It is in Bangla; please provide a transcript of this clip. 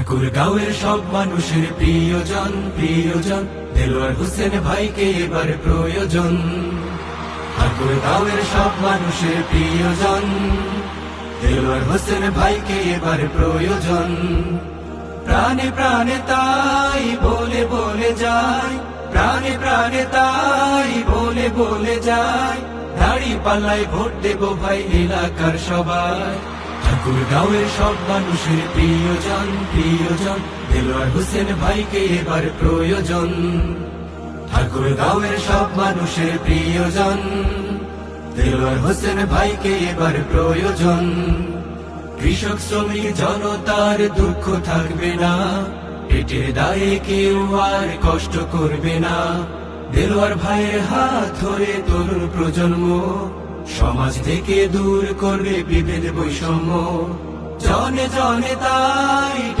ঠাকুর গাঁয়ের সব মানুষের প্রিয়জন প্রিয়জন। দেলোয়ার হোসেন ভাইকে এবার প্রয়োজন। ঠাকুর গাঁয়ের সব মানুষের প্রিয়জন, দেলোয়ার হোসেন ভাইকে এবার প্রয়োজন। প্রাণে প্রাণে তাই বলে বলে যায়, প্রাণে প্রাণে তাই বলে বলে যায়। দাড়ি পাল্লায় ভোট দেব ভাই এলাকার সবাই। ঠাকুর গাঁয়ের সব মানুষের প্রিয়জন প্রিয়জন। দেলোয়ার হোসেন ভাইকে এবার প্রয়োজন। ঠাকুর গাঁয়ের সব মানুষের প্রিয়জন, দেলোয়ার হোসেন ভাইকে এবার প্রয়োজন। কৃষক, শ্রমিক, জনতার দুঃখ থাকবে না, পেটের দায়ে কেউ আর কষ্ট করবে না। দেলোয়ার ভাইয়ের হাত ধরে তরুণ প্রজন্ম সমাজ থেকে দূর করবে বিভেদ বৈষম্য। জনে জনে তাই